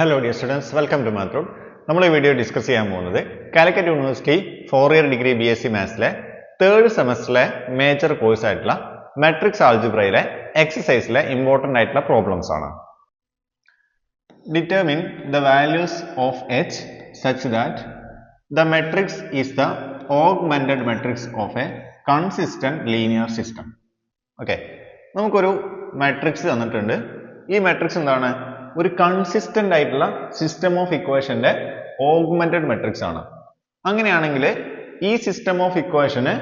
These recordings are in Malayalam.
Hello dear students welcome to മാത്രം നമ്മൾ ഈ വീഡിയോ ഡിസ്കസ് ചെയ്യാൻ പോകുന്നത് Calicut university four year degree B S C മാത്സിലെ third സെമസ്റ്ററിലെ മേജർ കോഴ്സ് ആയിട്ടുള്ള മെട്രിക്സ് ആൾജിബ്രയിലെ എക്സസൈസിലെ ഇമ്പോർട്ടന്റ് ആയിട്ടുള്ള പ്രോബ്ലംസ് ആണ്. Determine the values of H such that the matrix is the augmented matrix of a consistent linear system okay നമുക്കൊരു മെട്രിക്സ് തന്നിട്ടുണ്ട്. ഈ മെട്രിക്സ് എന്താണ്? ഒരു കൺസിസ്റ്റന്റ് ആയിട്ടുള്ള സിസ്റ്റം ഓഫ് ഇക്വേഷന്റെ ഓഗ്മെന്റഡ് മെട്രിക്സ് ആണ്. അങ്ങനെയാണെങ്കിൽ ഈ സിസ്റ്റം ഓഫ് ഇക്വേഷന്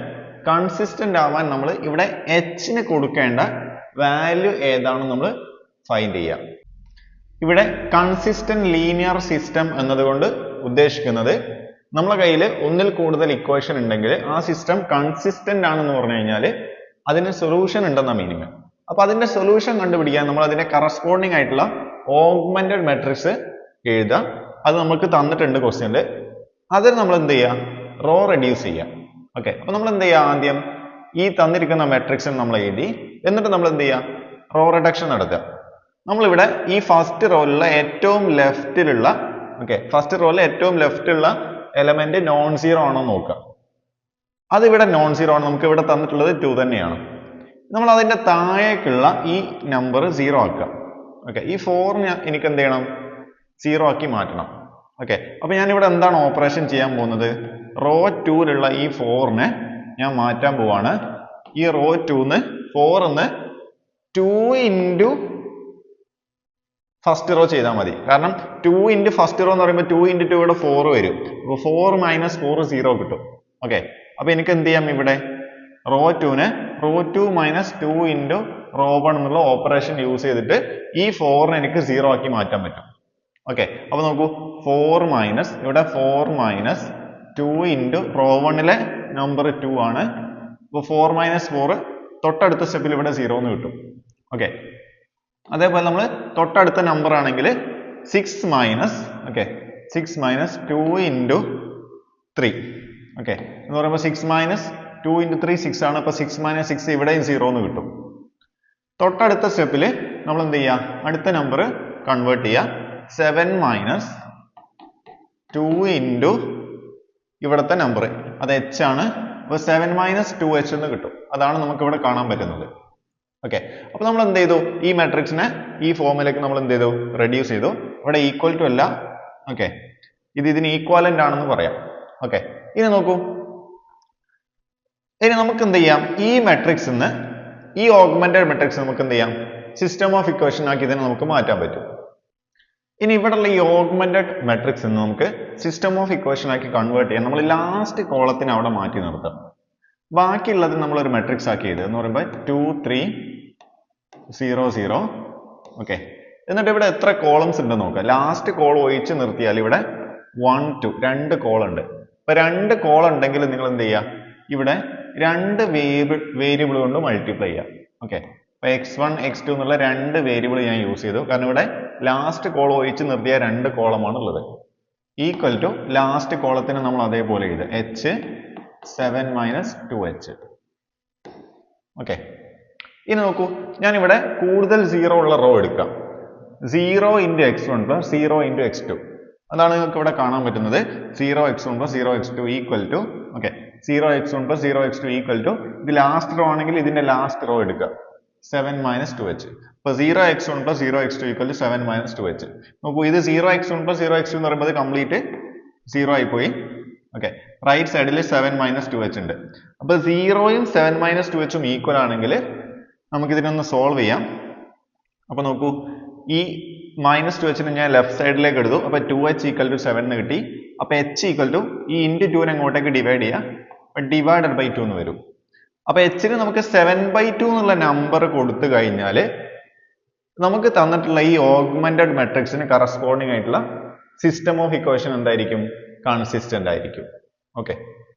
കൺസിസ്റ്റന്റ് ആവാൻ നമ്മൾ ഇവിടെ എച്ചിന് കൊടുക്കേണ്ട വാല്യൂ ഏതാണെന്ന് നമ്മൾ ഫൈൻഡ് ചെയ്യാം. ഇവിടെ കൺസിസ്റ്റന്റ് ലീനിയർ സിസ്റ്റം എന്നതുകൊണ്ട് ഉദ്ദേശിക്കുന്നത് നമ്മളെ കയ്യിൽ ഒന്നിൽ കൂടുതൽ ഇക്വേഷൻ ഉണ്ടെങ്കിൽ ആ സിസ്റ്റം കൺസിസ്റ്റന്റ് ആണെന്ന് പറഞ്ഞു കഴിഞ്ഞാൽ അതിന് സൊല്യൂഷൻ ഉണ്ടെന്ന മീനിങ് അപ്പൊ അതിന്റെ സൊല്യൂഷൻ കണ്ടുപിടിക്കാൻ നമ്മൾ അതിന്റെ കറസ്പോണ്ടിങ് ആയിട്ടുള്ള ഓഗ്മെന്റഡ് മെട്രിക്സ് എഴുതാം അത് നമുക്ക് തന്നിട്ടുണ്ട് ക്വസ്റ്റ്യനിൽ അതിന് നമ്മൾ എന്ത് ചെയ്യാം റോ റെഡ്യൂസ് ചെയ്യാം ഓക്കെ അപ്പൊ നമ്മൾ എന്ത് ചെയ്യാം ആദ്യം? ഈ തന്നിരിക്കുന്ന മെട്രിക്സ് നമ്മൾ എഴുതി. എന്നിട്ട് നമ്മൾ എന്ത് ചെയ്യാം റോ റിഡക്ഷൻ നടത്തുക. നമ്മളിവിടെ ഈ ഫസ്റ്റ് റോയിലുള്ള ഏറ്റവും ലെഫ്റ്റിലുള്ള ഓക്കെ ഫസ്റ്റ് റോയിലെ ഏറ്റവും ലെഫ്റ്റിലുള്ള എലമെന്റ് നോൺ സീറോ ആണോ നോക്കുക. അതിവിടെ നോൺ സീറോ ആണ്. നമുക്ക് ഇവിടെ തന്നിട്ടുള്ളത് ടു തന്നെയാണ്. നമ്മൾ അതിന്റെ താഴേക്കുള്ള ഈ നമ്പർ സീറോ ആക്കുക. ഓക്കെ ഈ ഫോറിന് എനിക്ക് എന്ത് ചെയ്യണം സീറോ ആക്കി മാറ്റണം. ഓക്കെ അപ്പൊ ഞാൻ ഇവിടെ എന്താണ് ഓപ്പറേഷൻ ചെയ്യാൻ പോകുന്നത്? റോ ടൂലുള്ള ഈ ഫോറിനെ ഞാൻ മാറ്റാൻ പോവാണ്. ഈ റോ ടൂന്ന് ഫോറിന്ന് ടു ഇന്റു ഫസ്റ്റ് റോ ചെയ്താൽ മതി. കാരണം ടു ഇന്റു ഫസ്റ്റ് റോ എന്ന് പറയുമ്പോൾ ടു ഇന്റു ടു ഇവിടെ ഫോർ വരും. അപ്പോൾ ഫോർ മൈനസ് ഫോർ സീറോ കിട്ടും. ഓക്കെ അപ്പൊ എനിക്ക് എന്ത് ചെയ്യാം ഇവിടെ റോ ടുവിന് row two minus two into row one എന്നുള്ള ഓപ്പറേഷൻ യൂസ് ചെയ്തിട്ട് ഈ ഫോറിനെ എനിക്ക് സീറോ ആക്കി മാറ്റാൻ പറ്റും. ഓക്കെ അപ്പോൾ നോക്കൂ ഫോർ മൈനസ് ഇവിടെ four minus two into row വണ്ണിലെ നമ്പർ ടു ആണ്. അപ്പോൾ ഫോർ മൈനസ് ഫോർ തൊട്ടടുത്ത സ്റ്റെപ്പിൽ ഇവിടെ സീറോ എന്ന് കിട്ടും. ഓക്കെ അതേപോലെ നമ്മൾ തൊട്ടടുത്ത നമ്പർ ആണെങ്കിൽ six minus okay six minus two into three okay എന്ന് പറയുമ്പോൾ six minus two into three six ആണ്. അപ്പോൾ സിക്സ് മൈനസ് സിക്സ് ഇവിടെയും സീറോ എന്ന് കിട്ടും. തൊട്ടടുത്ത സ്റ്റെപ്പിൽ നമ്മൾ എന്ത് ചെയ്യുക അടുത്ത നമ്പർ കൺവേർട്ട് ചെയ്യുക സെവൻ മൈനസ് ടു ഇന്റു ഇവിടുത്തെ നമ്പർ അത് എച്ച് ആണ്. അപ്പോൾ സെവൻ മൈനസ് ടു എച്ച് എന്ന് കിട്ടും. അതാണ് നമുക്ക് ഇവിടെ കാണാൻ പറ്റുന്നത്. ഓക്കെ അപ്പോൾ നമ്മൾ എന്ത് ചെയ്തു? ഈ മാട്രിക്സിനെ ഈ ഫോമിലേക്ക് നമ്മൾ എന്ത് ചെയ്തു? റെഡ്യൂസ് ചെയ്തു. ഇവിടെ ഈക്വൽ ടു അല്ല. ഓക്കെ ഇത് ഇതിന് ഈക്വാലന്റ് ആണെന്ന് പറയാം. ഓക്കെ ഇനി നോക്കൂ. ഇനി നമുക്ക് എന്ത് ചെയ്യാം? ഈ മെട്രിക്സ് നിന്ന് ഈ ഓഗ്മെന്റഡ് മെട്രിക്സ് നമുക്ക് എന്ത് ചെയ്യാം? സിസ്റ്റം ഓഫ് ഇക്വേഷൻ ആക്കി ഇതിനെ നമുക്ക് മാറ്റാൻ പറ്റും. ഇനി ഇവിടെയുള്ള ഈ ഓഗ്മെന്റഡ് മെട്രിക്സ് നിന്ന് നമുക്ക് സിസ്റ്റം ഓഫ് ഇക്വേഷൻ ആക്കി കൺവേർട്ട് ചെയ്യാം. നമ്മൾ ലാസ്റ്റ് കോളത്തിന് അവിടെ മാറ്റി നിർത്താം. ബാക്കിയുള്ളത് നമ്മൾ ഒരു മെട്രിക്സ് ആക്കി ചെയ്ത് എന്ന് പറയുമ്പോൾ two three zero zero okay എന്നിട്ട് ഇവിടെ എത്ര കോളംസ് ഉണ്ടെന്ന് നോക്കുക. ലാസ്റ്റ് കോൾ ഒഴിച്ച് നിർത്തിയാൽ ഇവിടെ വൺ ടു രണ്ട് കോൾ ഉണ്ട്. അപ്പൊ രണ്ട് കോൾ ഉണ്ടെങ്കിൽ നിങ്ങൾ എന്ത് ചെയ്യുക? ഇവിടെ രണ്ട് വേരിയബിൾ വേരിയബിൾ കൊണ്ട് മൾട്ടിപ്ലൈ ചെയ്യാം. ഓക്കെ അപ്പോൾ എക്സ് വൺ എക്സ് ടു എന്നുള്ള രണ്ട് വേരിയബിൾ ഞാൻ യൂസ് ചെയ്തു. കാരണം ഇവിടെ ലാസ്റ്റ് കോളം ഒഴിച്ച് നിർത്തിയ രണ്ട് കോളമാണ് ഉള്ളത്. ഈക്വൽ ടു ലാസ്റ്റ് കോളത്തിന് നമ്മൾ അതേപോലെ എഴുതുക H seven minus two H okay ഇനി നോക്കൂ. ഞാനിവിടെ കൂടുതൽ സീറോ ഉള്ള റോ എടുക്കാം. Zero into X one plus zero into X two അതാണ് നിങ്ങൾക്ക് ഇവിടെ കാണാൻ പറ്റുന്നത്. Zero X one plus zero X two equal to zero X one plus zero X two equal to ഇത് ലാസ്റ്റ് റോ ആണെങ്കിൽ ഇതിന്റെ ലാസ്റ്റ് റോ എടുക്കുക സെവൻ മൈനസ് ടു എച്ച് അപ്പൊ zero X one plus zero X two equal to seven minus two H നോക്കൂ ഇത് zero X one plus zero X two എന്ന് പറയുമ്പോൾ കംപ്ലീറ്റ് സീറോ ആയിപ്പോയി ഓക്കെ റൈറ്റ് സൈഡിൽ സെവൻ മൈനസ് ടു എച്ച് ഉണ്ട്. അപ്പൊ സീറോയും സെവൻ മൈനസ് ടു എച്ചും ഈക്വൽ ആണെങ്കിൽ നമുക്ക് ഇതിനൊന്ന് സോൾവ് ചെയ്യാം. അപ്പൊ നോക്കൂ ഈ മൈനസ് ടു എച്ചിന് ഞാൻ ലെഫ്റ്റ് സൈഡിലേക്ക് എടുത്തു അപ്പൊ two H equal to seven കിട്ടി. അപ്പൊ എച്ച് ഈക്വൽ ടു ഈ ഇന്റു ടുവിനെ അങ്ങോട്ടേക്ക് ഡിവൈഡ് ചെയ്യാം. അപ്പൊ ഡിവൈഡഡ് ബൈ ടു എന്ന് വരും. അപ്പൊ എച്ചിന് നമുക്ക് സെവൻ ബൈ ടു എന്നുള്ള നമ്പർ കൊടുത്തു കഴിഞ്ഞാൽ നമുക്ക് തന്നിട്ടുള്ള ഈ ഓഗ്മെന്റഡ് മെട്രിക്സിന് കറസ്പോണ്ടിങ് ആയിട്ടുള്ള സിസ്റ്റം ഓഫ് ഇക്വേഷൻ എന്തായിരിക്കും? കൺസിസ്റ്റന്റ് ആയിരിക്കും. ഓക്കെ